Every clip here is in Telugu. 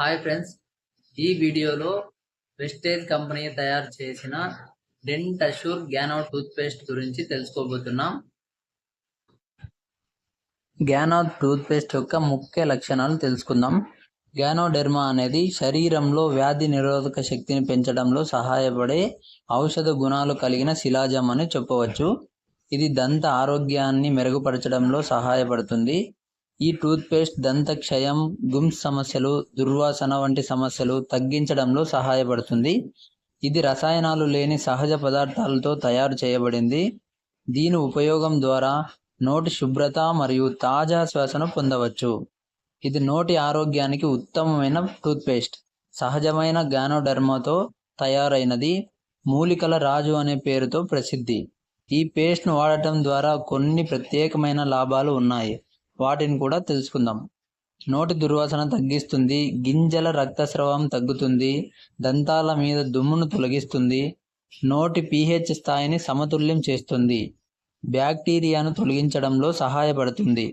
Hi friends. ఈ వీడియోలో వెస్టేజ్ కంపెనీ తయారు చేసిన Dent assure Gano toothpaste గురించి తెలుసుకోబోతున్నాం. గ్యానో టూత్ పేస్ట్ యొక్క ముఖ్య లక్షణాలు తెలుసుకుందాం. గ్యానోడెర్మా అనేది శరీరంలో వ్యాధి నిరోధక శక్తిని పెంచడంలో సహాయపడే ఔషధ గుణాలు కలిగిన శిలాజం అని చెప్పవచ్చు. ఇది దంత ఆరోగ్యాన్ని మెరుగుపరచడంలో సహాయపడుతుంది. ఈ టూత్ పేస్ట్ గుమ్స్ సమస్యలు దుర్వాసన వంటి సమస్యలు తగ్గించడంలో సహాయపడుతుంది. ఇది రసాయనాలు లేని సహజ పదార్థాలతో తయారు చేయబడింది. దీని ఉపయోగం ద్వారా నోటి శుభ్రత మరియు తాజా శ్వాసను పొందవచ్చు. ఇది నోటి ఆరోగ్యానికి ఉత్తమమైన టూత్ పేస్ట్ సహజమైన గానోడర్మాతో తయారైనది. మూలికల రాజు అనే పేరుతో ప్రసిద్ధి. ఈ పేస్ట్ను వాడటం ద్వారా కొన్ని ప్రత్యేకమైన లాభాలు ఉన్నాయి. వాటిని కూడా తెలుసుకుందాం. నోటి దుర్వాసన తగ్గిస్తుంది గింజల రక్తస్రావం తగ్గుతుంది దంతాల మీద దుమ్మును తొలగిస్తుంది నోటి పీహెచ్ స్థాయిని సమతుల్యం చేస్తుంది బ్యాక్టీరియాను తొలగించడంలో సహాయపడుతుంది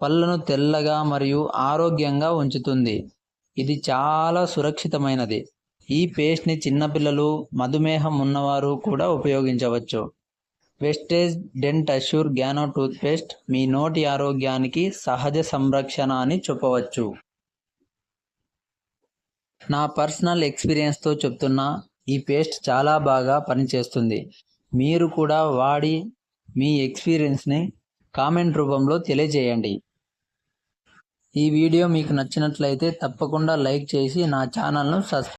పళ్ళను తెల్లగా మరియు ఆరోగ్యంగా ఉంచుతుంది. ఇది చాలా సురక్షితమైనది. ఈ పేస్ట్ని చిన్నపిల్లలు మధుమేహం ఉన్నవారు కూడా ఉపయోగించవచ్చు. Vestige Dent Assure Gano toothpaste మీ నోటి ఆరోగ్యానికి సహజ సంరక్షణ అని చెప్పవచ్చు. నా పర్సనల్ ఎక్స్పీరియన్స్తో చెప్తున్నా ఈ పేస్ట్ చాలా బాగా పనిచేస్తుంది. మీరు కూడా వాడి మీ ఎక్స్పీరియన్స్ని కామెంట్ రూపంలో తెలియజేయండి. ఈ వీడియో మీకు నచ్చినట్లయితే తప్పకుండా లైక్ చేసి నా ఛానల్ను సబ్స్క్రైబ్